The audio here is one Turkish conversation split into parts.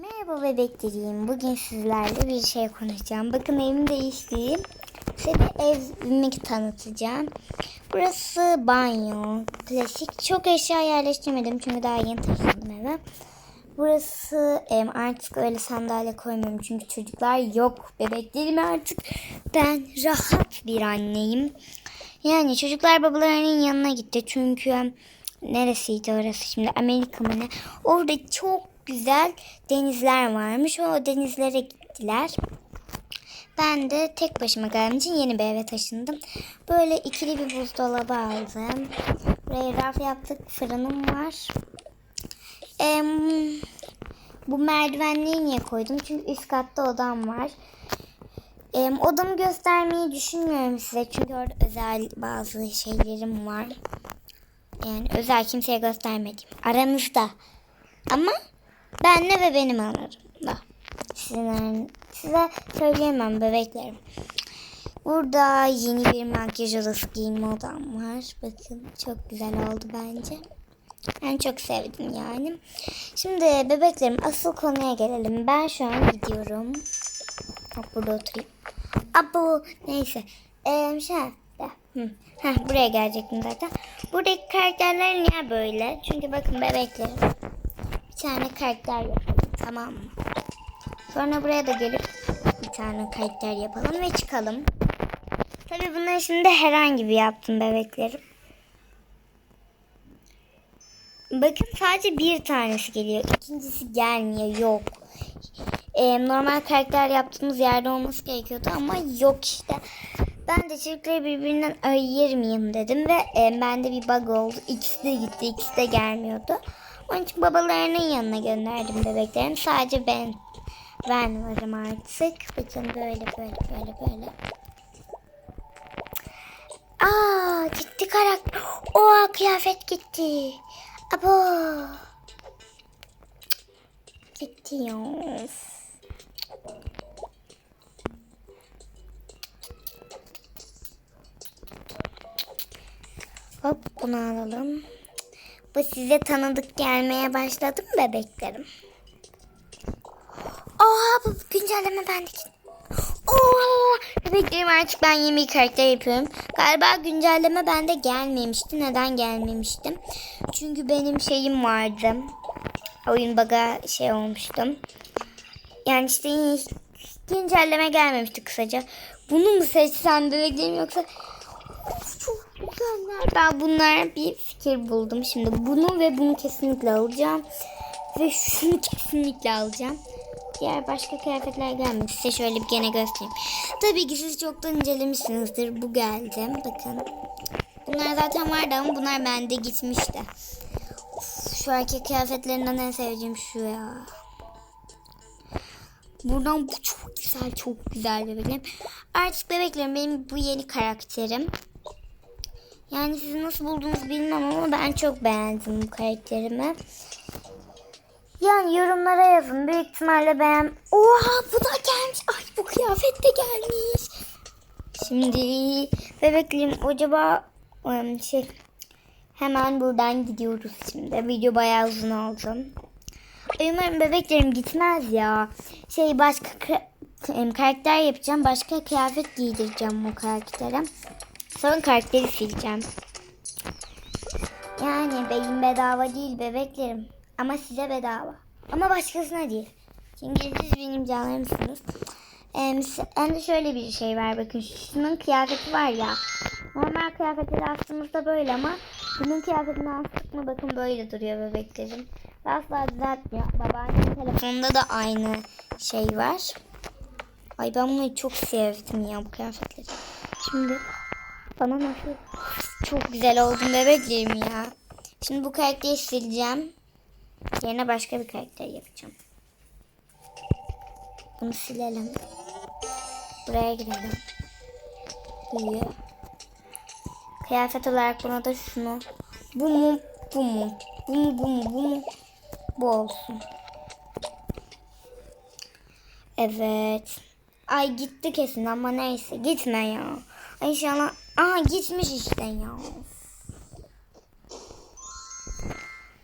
Merhaba bebeklerim. Bugün sizlerle bir şey konuşacağım. Bakın evimi değiştireyim. Size bir evimi tanıtacağım. Burası banyo. Klasik. Çok eşya yerleştirmedim çünkü daha yeni taşındım eve. Burası artık öyle sandalye koymuyorum çünkü çocuklar yok. Bebeklerim artık. Ben rahat bir anneyim. Yani çocuklar babalarının yanına gitti çünkü neresiydi orası şimdi Amerika mı ne? Orada çok güzel denizler varmış. O denizlere gittiler. Ben de tek başıma geldiğim için yeni bir eve taşındım. Böyle ikili bir buzdolabı aldım. Buraya raf yaptık. Fırınım var. Em, bu merdivenliği niye koydum? Çünkü üst katta odam var. Em, odamı göstermeyi düşünmüyorum size. Çünkü orada özel bazı şeylerim var. Yani özel kimseye göstermedim. Aranızda. Ama benle ve benim aramda. Sizin, size söyleyemem bebeklerim. Burada yeni bir makyaj odası giyinme odam var. Bakın çok güzel oldu bence. Ben çok sevdim yani. Şimdi bebeklerim asıl konuya gelelim. Ben şu an gidiyorum. Hop burada oturayım. Abu neyse. Ee, şey. Heh, buraya gelecektim zaten. Buradaki karakterler niye böyle? Çünkü bakın bebeklerim. Tane karakter yapalım tamam mı? Sonra buraya da gelip bir tane karakter yapalım ve çıkalım. Tabii bunları şimdi herhangi bir yaptım bebeklerim. Bakın sadece bir tanesi geliyor. İkincisi gelmiyor. Yok. Ee, normal karakter yaptığımız yerde olması gerekiyordu ama yok işte. Ben de çocukları birbirinden ayırmayayım dedim ve e, bende bir bug oldu. İkisi de gitti, ikisi de gelmiyordu. Onun için babalarının yanına gönderdim bebeklerim. Sadece ben ben varım artık. Bakın böyle böyle böyle böyle. Aa gitti karakter. Oha kıyafet gitti. Abo. Gitti ya. Hop bunu alalım. Bu size tanıdık gelmeye başladı mı bebeklerim? Oha bu güncelleme bendeki. Oha bebeklerim artık ben yeni bir karakter yapıyorum. Galiba güncelleme bende gelmemişti. Neden gelmemiştim? Çünkü benim şeyim vardı. Oyun baga şey olmuştum. Yani işte güncelleme gelmemişti kısaca. Bunu mu seçsem bebeklerim yoksa Çok güzeller. Ben bunlara bir fikir buldum. Şimdi bunu ve bunu kesinlikle alacağım. Ve şunu kesinlikle alacağım. Diğer başka kıyafetler gelmedi. Size şöyle bir gene göstereyim. Tabii ki siz çoktan incelemişsinizdir. Bu geldi. Bakın. Bunlar zaten vardı ama bunlar bende gitmişti. Of, şu erkek kıyafetlerinden en sevdiğim şu ya. Buradan bu çok güzel, çok güzel bebeklerim. Artık bebeklerim benim bu yeni karakterim. Yani siz nasıl buldunuz bilmem ama ben çok beğendim bu karakterimi. Yani yorumlara yazın. Büyük ihtimalle beğen... Oha bu da gelmiş. Ay bu kıyafet de gelmiş. Şimdi bebeklerim acaba şey hemen buradan gidiyoruz şimdi. Video bayağı uzun oldu. Umarım bebeklerim gitmez ya. Şey başka karakter yapacağım. Başka kıyafet giydireceğim o karaktere. Sonra karakteri sileceğim. Yani benim bedava değil bebeklerim. Ama size bedava. Ama başkasına değil. Çünkü siz benim canlarımsınız. Ee, hem de şöyle bir şey var bakın. Şunun kıyafeti var ya. Normal kıyafetleri astığımızda böyle ama bunun kıyafetini astık mı bakın böyle duruyor bebeklerim. Asla düzeltmiyor. Babaannemin telefonunda da aynı şey var. Ay ben bunu çok sevdim ya bu kıyafetleri. Şimdi bana nasıl çok güzel oldum bebeklerim ya. Şimdi bu karakteri sileceğim. Yerine başka bir karakter yapacağım. Bunu silelim. Buraya girelim. İyi. Kıyafet olarak buna da şunu. Bu mu? Bu mu? Bu mu? Bu mu? Bu mu? Bu olsun. Evet. Ay gitti kesin ama neyse gitme ya. İnşallah. Aha gitmiş işte ya.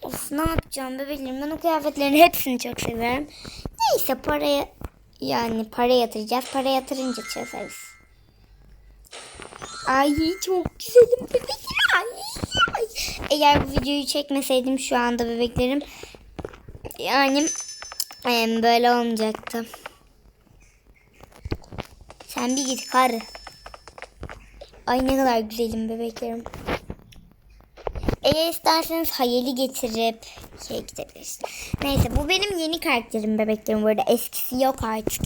Of ne yapacağım bebeğim ben o kıyafetlerin hepsini çok severim. Neyse paraya yani para yatıracağız. Para yatırınca çözeriz. Ay çok güzelim bebekler. Ay, ay. Eğer bu videoyu çekmeseydim şu anda bebeklerim yani böyle olmayacaktı. Sen bir git karı. Ay ne kadar güzelim bebeklerim. Eğer isterseniz hayali getirip şey gidebiliriz. Neyse bu benim yeni karakterim bebeklerim bu arada. Eskisi yok artık.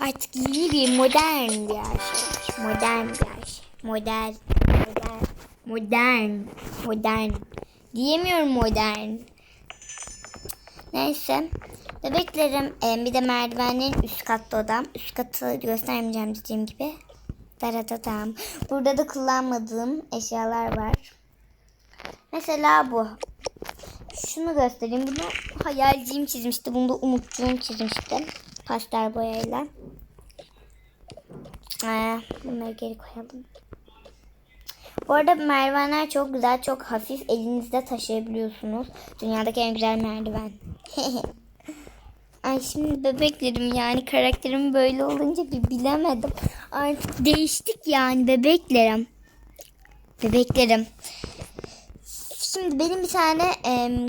Artık yeni bir modern bir her şey. Modern bir her şey. Modern. Modern. Modern. Modern. Diyemiyorum modern. Neyse. Bebeklerim bir de merdivenlerin üst katta odam. Üst katı göstermeyeceğim dediğim gibi. Daradadam. Burada da kullanmadığım eşyalar var. Mesela bu. Şunu göstereyim. Bunu hayalciğim çizmişti. Bunu da Umutcuğum çizmişti. Pastel boyayla. Ee, bunları geri koyalım. Bu arada merdivenler çok güzel, çok hafif. Elinizde taşıyabiliyorsunuz. Dünyadaki en güzel merdiven. Ay şimdi bebeklerim yani karakterim böyle olunca bir bilemedim. Artık değiştik yani bebeklerim. Bebeklerim. Şimdi benim bir tane em,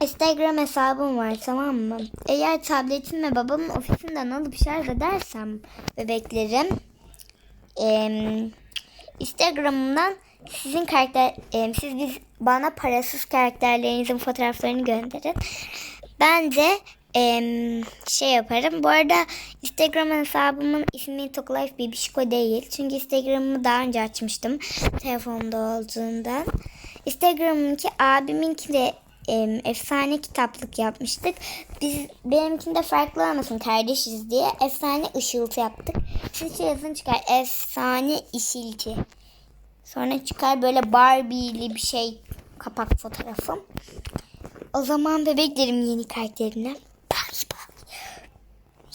Instagram hesabım var tamam mı? Eğer tabletim ve babamın ofisinden alıp şarj edersem bebeklerim em, Instagram'ımdan sizin karakter em, siz biz bana parasız karakterlerinizin fotoğraflarını gönderin. Ben de em, şey yaparım. Bu arada Instagram hesabımın ismi Toklife Bibişko değil. Çünkü Instagram'ımı daha önce açmıştım. Telefonda olduğundan. Instagram'ınki abiminki de em, efsane kitaplık yapmıştık. Biz benimkinde farklı olmasın kardeşiz diye efsane ışıltı yaptık. Siz yazın çıkar efsane ışıltı. Sonra çıkar böyle Barbie'li bir şey kapak fotoğrafım. O zaman bebeklerim yeni karakterine.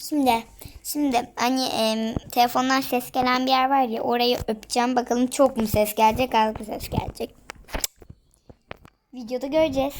Şimdi şimdi hani em, telefondan ses gelen bir yer var ya orayı öpeceğim. Bakalım çok mu ses gelecek az mı ses gelecek. Videoda göreceğiz.